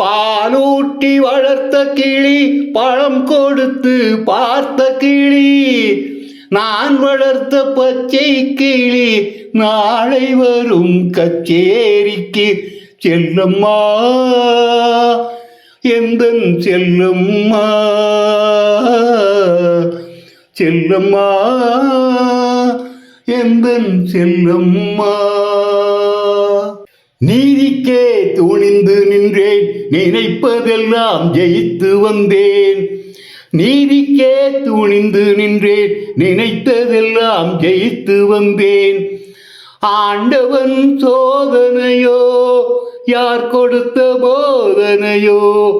பாலூட்டி வளர்த்த கிளி பழம் கொடுத்து பார்த்த கிளி. நான் வளர்த்த பச்சை கிளி நாளை வரும் கச்சேரிக்கு செல்லம்மா. எந்த செல்லம்மா? செல்லம்மா. எந்த செல்லம்மா? நீதிக்கே துணிந்து நின்றே நினைப்பதெல்லாம் ஜெயித்து வந்தேன். நீதிக்கே துணிந்து நின்றேன். நினைத்ததெல்லாம் ஜெயித்து வந்தேன். ஆண்டவன் சோதனையோ யார் கொடுத்த போதனையோ?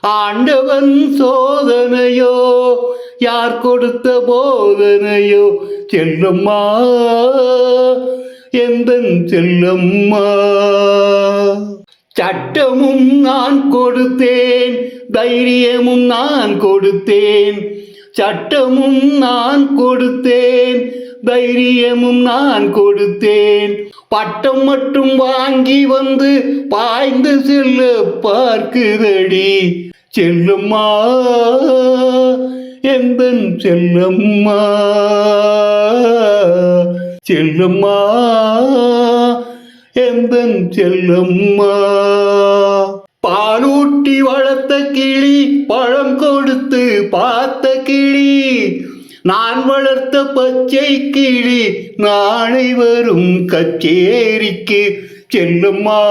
ஆண்டவன் சோதனையோ யார் கொடுத்த போதனையோ? செல்லம்மா எந்தன் செல்லம்மா? சட்டமும் நான் கொடுத்தேன் தைரியமும் நான் கொடுத்தேன். சட்டமும் நான் கொடுத்தேன் தைரியமும் நான் கொடுத்தேன். பட்டம் மட்டும் வாங்கி வந்து பாய்ந்து செல்ல பார்க்குதடி. செல்லும்மா எந்தன் செல்லம்மா. செல்லும்மா எந்தன் செல்லம்மா? பாலூட்டி வளர்த்த கிளி பழம் கொடுத்து பார்த்த கிளி நான் வளர்த்த பச்சை கிளி நாளை வரும் கச்சேரிக்கு செல்லம்மா.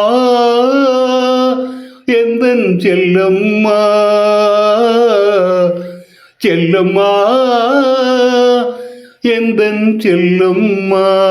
எந்தன் செல்லம்மா? செல்லம்மா. எந்தன் செல்லம்மா?